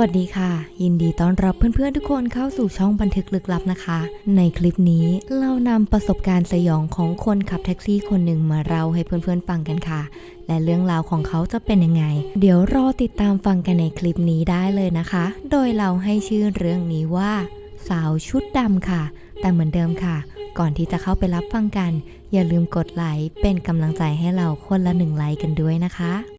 วัสดีค่ะ ยินดีต้อนรับเพื่อนๆทุกคนเข้าสู่ช่องบันทึกลึกลับนะคะ ในคลิปนี้เรานำประสบการณ์สยองของคนขับแท็กซี่คนหนึ่งมาเล่าให้เพื่อนๆฟังกันค่ะ และเรื่องราวของเขาจะเป็นยังไง เดี๋ยวรอติดตามฟังกันในคลิปนี้ได้เลยนะคะ โดยเราให้ชื่อเรื่องนี้ว่า สาวชุดดำค่ะ แต่เหมือนเดิมค่ะ ก่อนที่จะเข้าไปรับฟังกัน อย่าลืมกดไลค์เป็นกำลังใจให้เราคนละหนึ่งไลค์กันด้วยนะคะ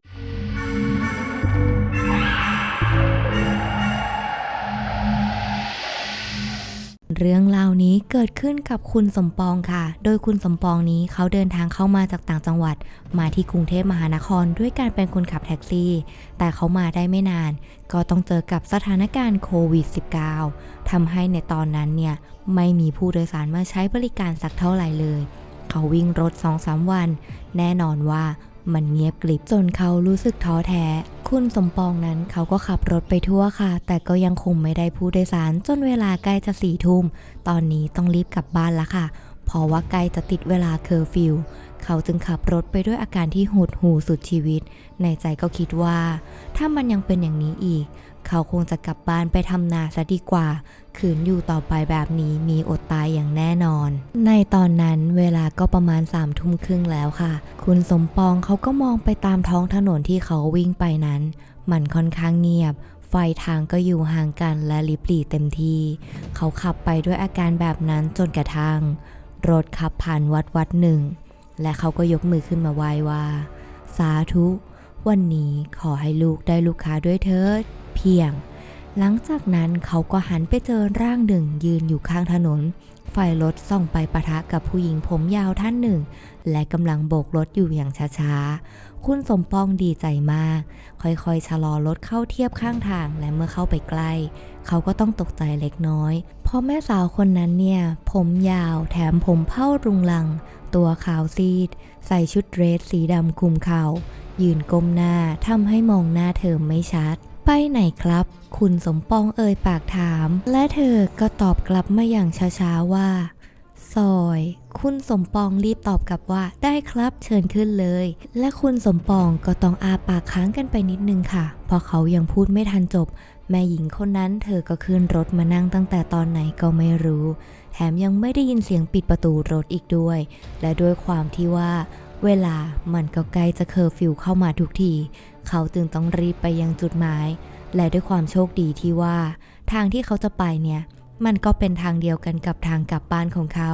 เรื่องราวนี้เกิดขึ้นกับคุณสมปองค่ะ โดยคุณสมปองนี้เขาเดินทางเข้ามาจากต่างจังหวัด มาที่กรุงเทพมหานครด้วยการเป็นคนขับแท็กซี่ แต่เขามาได้ไม่นาน ก็ต้องเจอกับสถานการณ์โควิด -19 ทำให้ในตอนนั้นเนี่ย ไม่มีผู้โดยสารมาใช้บริการสักเท่าไหร่เลย เขาวิ่งรถ2-3วัน แน่นอนว่ามันเงียบกริบจนเขารู้สึกท้อแท้ คุณสมปองนั้นเขาก็ขับรถไปทั่วค่ะ แต่ก็ยังคงไม่ได้ผู้โดยสารจนเวลาใกล้จะสี่ทุ่ม ตอนนี้ต้องรีบกลับบ้านละค่ะ พราะว่าใกล้จะติดเวลาเคอร์ฟิว เขาจึงขับรถไปด้วยอาการที่หดหูสุดชีวิต ในใจก็คิดว่า ถ้ามันยังเป็นอย่างนี้อีก เขาคงจะกลับบ้านไปทำนาซะดีกว่า ขืนอยู่ต่อไปแบบนี้มีอดตายอย่างแน่นอน ในตอนนั้นเวลาก็ประมาณสามทุ่มครึ่งแล้วค่ะ คุณสมปองเขาก็มองไปตามท้องถนนที่เขาวิ่งไปนั้น มันค่อนข้างเงียบไฟทางก็อยู่ห่างกันและลิบหลีเต็มที่ เขาขับไปด้วยอาการแบบนั้นจนกระทั่ง รถขับผ่านวัดวัดหนึ่ง และเขาก็ยกมือขึ้นมาไหว้ว่า สาธุ วันนี้ขอให้ลูกได้ลูกค้าด้วยเถิด เพียง หลังจากนั้นเขาก็หันไปเจอร่างหนึ่งยืนอยู่ข้างถนน ไฟรถส่องไปปะทะกับผู้หญิงผมยาวท่านหนึ่ง และกำลังโบกรถอยู่อย่างช้าๆ คุณสมปองดีใจมาก ค่อยๆชะลอรถเข้าเทียบข้างทางและเมื่อเข้าไปใกล้เขาก็ต้องตกใจเล็กน้อย เพราะแม่สาวคนนั้นเนี่ย ผมยาวแถมผมเผ้ารุงลัง ตัวขาวซีด ใส่ชุดเดรสสีดำคลุมเข่ายืนก้มหน้าทำให้มองหน้าเธอไม่ชัด ไปไหนครับ คุณสมปองเอ่ยปากถาม และเธอก็ตอบกลับมาอย่างช้าๆว่า ซอย คุณสมปองรีบตอบกลับว่าได้ครับเชิญขึ้นเลย และคุณสมปองก็ต้องอาปากค้างกันไปนิดนึงค่ะเพราะเขายังพูดไม่ทันจบ แม่หญิงคนนั้นเธอก็ขึ้นรถมานั่งตั้งแต่ตอนไหนก็ไม่รู้ แถมยังไม่ได้ยินเสียงปิดประตูรถอีกด้วย และด้วยความที่ว่าเวลามันก็ใกล้จะเคอร์ฟิวเข้ามาทุกที เขาจึงต้องรีบไปยังจุดหมาย และด้วยความโชคดีที่ว่า ทางที่เขาจะไปเนี่ย มันก็เป็นทางเดียวกันกับทางกลับบ้านของเขา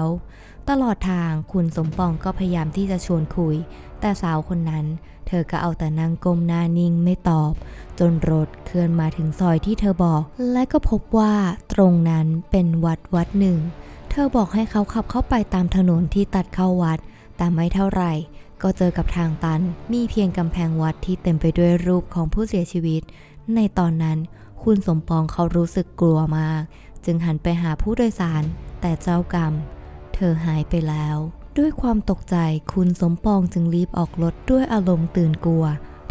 ตลอดทางคุณสมปองก็พยายามที่จะชวนคุย แต่สาวคนนั้น เธอก็เอาแต่นั่งก้มหน้านิ่งไม่ตอบ จนรถเคลื่อนมาถึงซอยที่เธอบอก และก็พบว่าตรงนั้นเป็นวัดวัดหนึ่ง เธอบอกให้เขาขับเข้าไปตามถนนที่ตัดเข้าวัด แต่ไม่เท่าไหร่ ก็เจอกับทางตัน มีเพียงกำแพงวัดที่เต็มไปด้วยรูปของผู้เสียชีวิต ในตอนนั้น คุณสมปองเขารู้สึกกลัวมาก จึงหันไปหาผู้โดยสาร แต่เจ้ากรรม เธอหายไปแล้ว ด้วยความตกใจคุณสมปองจึงรีบออกรถด้วยอารมณ์ตื่นกลัว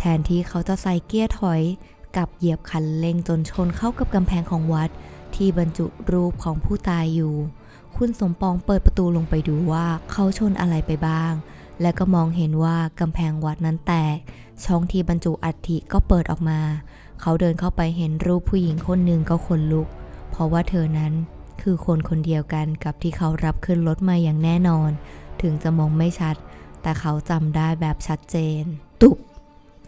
ทนที่เขาจะใส่เกียร์ถอยกับเหยียบคันเร่งจนชนเข้ากับกำแพงของวัด ที่บรรจุรูปของผู้ตายอยู่ คุณสมปองเปิดประตูลงไปดูว่าเขาชนอะไรไปบ้าง และก็มองเห็นว่ากำแพงวัดนั้นแตก ช่องที่บรรจุอัฐิก็เปิดออกมา เขาเดินเข้าไปเห็นรูปผู้หญิงคนหนึ่งก็ขนลุก เพราะว่าเธอนั้นคือคนคนเดียวกันกับที่เขารับขึ้นรถมาอย่างแน่นอน ถึงจะมองไม่ชัด แต่เขาจำได้แบบชัดเจน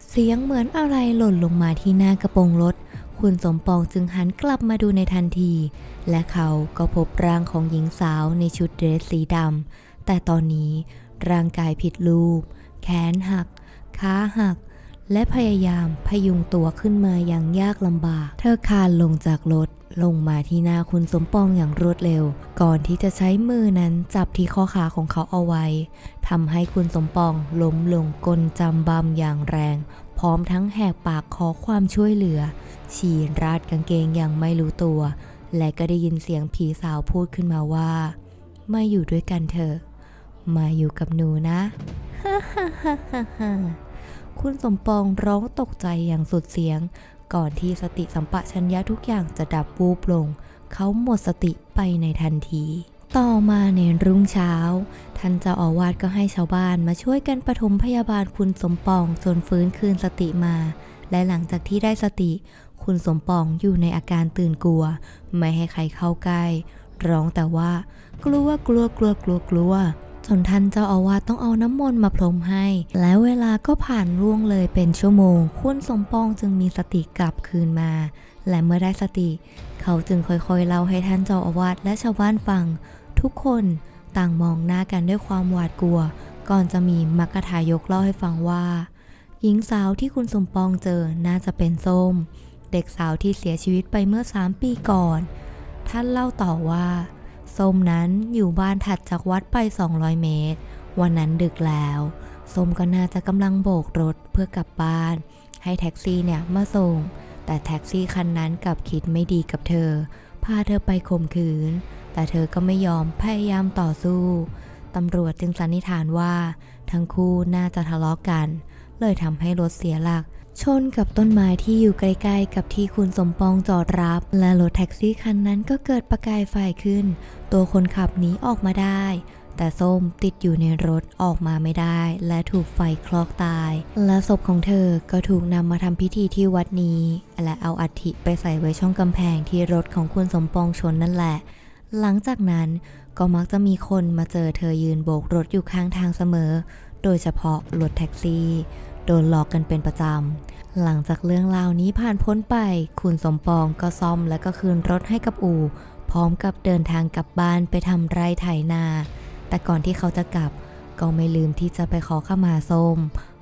เสียงเหมือนอะไรหล่นลงมาที่หน้ากระโปรงรถ คุณสมปองจึงหันกลับมาดูในทันที และเขาก็พบร่างของหญิงสาวในชุดเดรสสีดำ แต่ตอนนี้ร่างกายผิดรูป แขนหัก ขาหัก และพยายามพยุงตัวขึ้นมาอย่างยากลำบาก เธอคานลงจากรถ ลงมาที่หน้าคุณสมปองอย่างรวดเร็ว ก่อนที่จะใช้มือนั้นจับที่ข้อขาของเขาเอาไว้ทำให้คุณสมปองล้มลงกลจำบำอย่างแรง พร้อมทั้งแหกปากขอความช่วยเหลือ ฉี่ราดกางเกงอย่างไม่รู้ตัว และก็ได้ยินเสียงผีสาวพูดขึ้นมาว่า มาอยู่ด้วยกันเถอะ มาอยู่กับหนูนะฮ่าฮ่าฮ่าฮ่าฮ่าคุณสมปองร้องตกใจอย่างสุดเสียง ก่อนที่สติสัมปชัญญะทุกอย่างจะดับวูบลง เขาหมดสติไปในทันที ต่อมาในรุ่งเช้า ท่านเจ้าอาวาสก็ให้ชาวบ้านมาช่วยกันปฐมพยาบาลคุณสมปองจนฟื้นคืนสติมา และหลังจากที่ได้สติ คุณสมปองอยู่ในอาการตื่นกลัว ไม่ให้ใครเข้าใกล้ ร้องแต่ว่า กลัวกลัวกลัวกลัวกลัว จนท่านเจ้าอาวาสต้องเอาน้ำมนต์มาพรมให้ แล้วเวลาก็ผ่านล่วงเลยเป็นชั่วโมง คุณสมปองจึงมีสติกลับคืนมา และเมื่อได้สติ เขาจึงค่อยๆเล่าให้ท่านเจ้าอาวาสและชาวบ้านฟัง ทุกคนต่างมองหน้ากันด้วยความหวาดกลัว ก่อนจะมีมักกะทายกเล่าให้ฟังว่า หญิงสาวที่คุณสมปองเจอน่าจะเป็นส้ม เด็กสาวที่เสียชีวิตไปเมื่อ 3 ปีก่อน ท่านเล่าต่อว่า ส้มนั้นอยู่บ้านถัดจากวัดไป 200 เมตร วันนั้นดึกแล้ว ส้มก็น่าจะกำลังโบกรถเพื่อกลับบ้าน ให้แท็กซี่เนี่ยมาส่ง แต่แท็กซี่คันนั้นกลับคิดไม่ดีกับเธอ พาเธอไปข่มขืน แต่เธอก็ไม่ยอมพยายามต่อสู้ ตำรวจจึงสันนิษฐานว่า ทั้งคู่น่าจะทะเลาะกัน เลยทำให้รถเสียหลัก ชนกับต้นไม้ที่อยู่ใกล้ๆ กับที่คุณสมปองจอดรับ และรถแท็กซี่คันนั้นก็เกิดประกายไฟขึ้น ตัวคนขับหนีออกมาได้ แต่ส้มติดอยู่ในรถออกมาไม่ได้ และถูกไฟคลอกตาย และศพของเธอก็ถูกนำมาทำพิธีที่วัดนี้ และเอาอัฐิไปใส่ไว้ช่องกำแพงที่รถของคุณสมปองชนนั่นแหละ หลังจากนั้นก็มักจะมีคนมาเจอเธอยืนโบกรถอยู่ข้างทางเสมอ โดยเฉพาะรถแท็กซี่ โดนหลอกกันเป็นประจำ หลังจากเรื่องราวนี้ผ่านพ้นไป คุณสมปองก็ซ่อมและก็คืนรถให้กับอู่ พร้อมกับเดินทางกลับบ้านไปทำไร่ไถนา แต่ก่อนที่เขาจะกลับ ก็ไม่ลืมที่จะไปขอขมาส้ม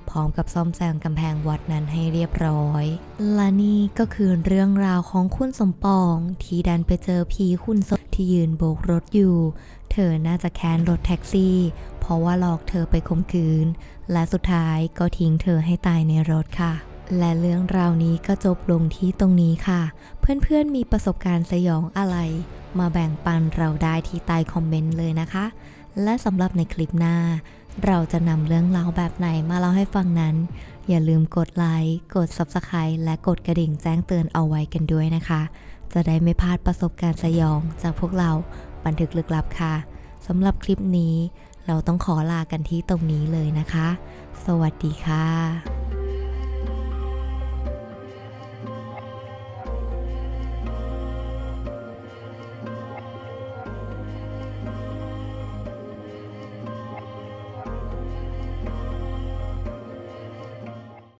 พร้อมกับซ่อมแซมกำแพงวัดนั้นให้เรียบร้อย และนี่ก็คือเรื่องราวของคุณสมปอง ที่ดันไปเจอผีคุณสมที่ยืนโบกรถอยู่ เธอน่าจะแค้นรถแท็กซี่ เพราะว่าหลอกเธอไปข่มขืน และสุดท้ายก็ทิ้งเธอให้ตายในรถค่ะและเรื่องราวนี้ก็จบลงที่ตรงนี้ค่ะ เพื่อนๆมีประสบการณ์สยองอะไร มาแบ่งปันเราได้ที่ใต้คอมเมนต์เลยนะคะ และสำหรับในคลิปหน้า เราจะนำเรื่องราวแบบไหนมาเล่าให้ฟังนั้น อย่าลืมกดไลค์ กด Subscribe และกดกระดิ่งแจ้งเตือนเอาไว้กันด้วยนะคะ จะได้ไม่พลาดประสบการณ์สยองจากพวกเราบันทึกลึกลับค่ะสำหรับคลิปนี้ เราต้องขอลากันที่ตรงนี้เลยนะคะ สวัสดีค่ะ